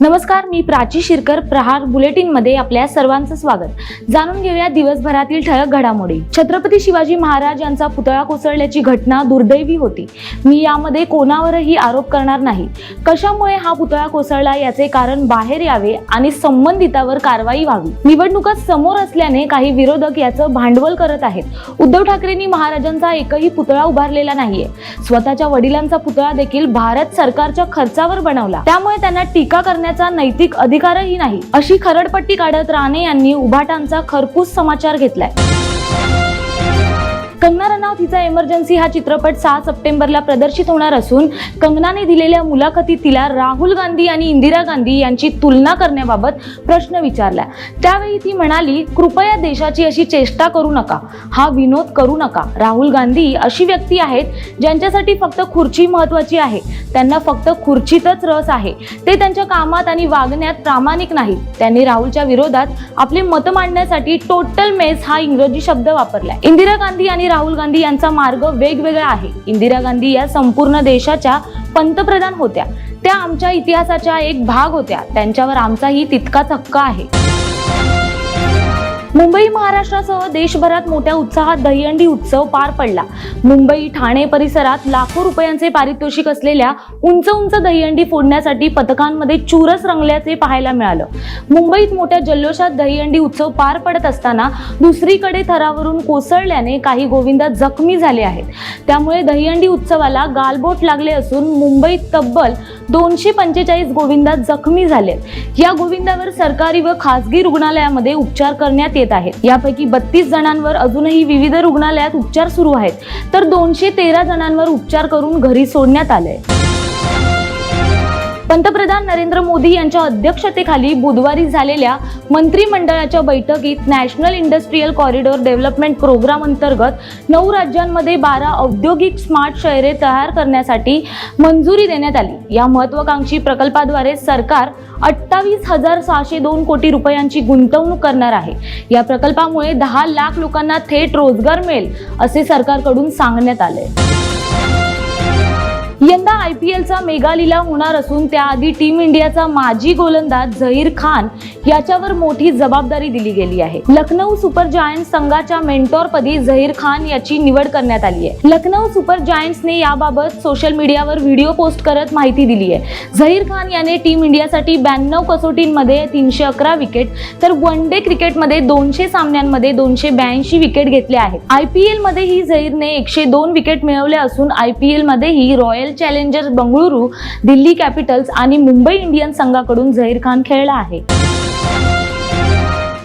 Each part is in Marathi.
नमस्कार मी प्राची शिरकर प्रहार बुलेटिनमध्ये आपल्या सर्वांचं स्वागत. जाणून घेऊया दिवसभरातील ठळक घडामोडी. छत्रपती शिवाजी महाराज यांचा पुतळा कोसळल्याची घटना दुर्दैवी होती. मी यामध्ये कोणावरही आरोप करणार नाही. कशामुळे हा पुतळा कोसळला याचे कारण बाहेर यावे आणि संबंधितावर कारवाई व्हावी? निवडणुका समोर असल्याने काही विरोधक याचं भांडवल करत आहेत. उद्धव ठाकरेंनी महाराजांचा एकही पुतळा उभारलेला नाहीये. स्वतःच्या वडिलांचा पुतळा देखील भारत सरकारच्या खर्चावर बनवला. त्यामुळे त्यांना टीका करण्यात करण्याचा नैतिक अधिकारही नाही अशी खरडपट्टी काढत राणे यांनी उभाटांचा खरपूस समाचार घेतलाय. कंगना रनौत हिचा एमर्जन्सी हा चित्रपट सहा सप्टेंबरला प्रदर्शित होणार असून कंगनाने दिलेल्या मुलाखतीत तिला राहुल गांधी आणि इंदिरा गांधी यांची तुलना करण्याबाबत प्रश्न विचारला. त्यावेळी ती म्हणाली कृपया देशाची अशी चेष्टा करू नका. हा विनोद करू नका. राहुल गांधी अशी व्यक्ती आहेत ज्यांच्यासाठी फक्त खुर्ची महत्वाची आहे. त्यांना फक्त खुर्चीतच रस आहे. ते त्यांच्या कामात आणि वागण्यात प्रामाणिक नाहीत. त्यांनी राहुलच्या विरोधात आपले मत मांडण्यासाठी टोटल मेस हा इंग्रजी शब्द वापरला. इंदिरा गांधी आणि राहुल गांधी यांचा मार्ग वेगवेगळा आहे. इंदिरा गांधी या संपूर्ण देशाच्या पंतप्रधान होत्या. त्या आमच्या इतिहासाच्या एक भाग होत्या. त्यांच्यावर आमचाही तितकाच हक्क आहे. मुंबई महाराष्ट्रासह देशभरात मोठ्या उत्साहात दहीहंडी उत्सव पार पडला. मुंबई ठाणे परिसरात लाखो रुपयांचे पारितोषिक असलेल्या उंच उंच दहीहंडी फोडण्यासाठी पथकांमध्ये चुरस रंगल्याचे पाहायला मिळालं. मुंबईत मोठ्या जल्लोषात दहीहंडी उत्सव पार पडत असताना दुसरीकडे थरावरून कोसळल्याने काही गोविंदा जखमी झाले आहेत. त्यामुळे दहीहंडी उत्सवाला गालबोट लागले असून मुंबईत तब्बल दोनशे पंचेचाळीस गोविंदा जखमी झाले या गोविंदावर सरकारी व खासगी रुग्णालयामध्ये उपचार करण्यात येत आहेत. यापैकी बत्तीस जणांवर अजूनही विविध रुग्णालयात उपचार सुरू आहेत. तर दोनशे तेरा जणांवर उपचार करून घरी सोडण्यात आले पंतप्रधान नरेंद्र मोदी यांच्या अध्यक्षतेखाली बुधवारी झालेल्या मंत्रिमंडळाच्या बैठकीत national industrial corridor development programme अंतर्गत नऊ राज्यांमध्ये बारा औद्योगिक स्मार्ट शहरे तयार करण्यासाठी मंजुरी देण्यात आली. या महत्वाकांक्षी प्रकल्पाद्वारे सरकार अठ्ठावीस हजार सहाशे दोन कोटी रुपयांची गुंतवणूक करणार आहे. या प्रकल्पामुळे दहा लाख लोकांना थेट रोजगार मिळेल असे सरकारकडून सांगण्यात आले. यंदा आय पी एलचा मेगा लिलाव होणार असून त्याआधी टीम इंडियाचा माजी गोलंदाज झहीर खान याच्यावर मोठी जबाबदारी दिली गेली आहे. लखनौ सुपर जायंट संघाच्या मेंटॉर पदी झहीर खान याची निवड करण्यात आली आहे. लखनौ सुपर जायंट्सने याबाबत सोशल मीडियावर व्हिडिओ पोस्ट करत माहिती दिली आहे. झहीर खान याने टीम इंडियासाठी ब्याण्णव कसोटींमध्ये तीनशे अकरा विकेट तर वन डे क्रिकेटमध्ये दोनशे सामन्यांमध्ये दोनशे ब्याऐंशी विकेट घेतल्या आहेत. आय पी एलमध्येही झहीरने एकशे दोन विकेट मिळवले असून I P एलमध्येही Royal Challengers Bengaluru Delhi Capitals आणि मुंबई इंडियन्स संघाकडून झहीर खान खेळला आहे.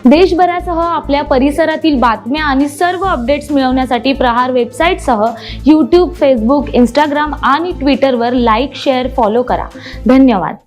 देशभरासह आपल्या परिसरातील बातम्या आणि सर्व अपडेट्स मिळवण्यासाठी प्रहार वेबसाईटसह यूट्यूब फेसबुक इंस्टाग्राम आणि ट्विटरवर लाईक शेअर फॉलो करा. धन्यवाद.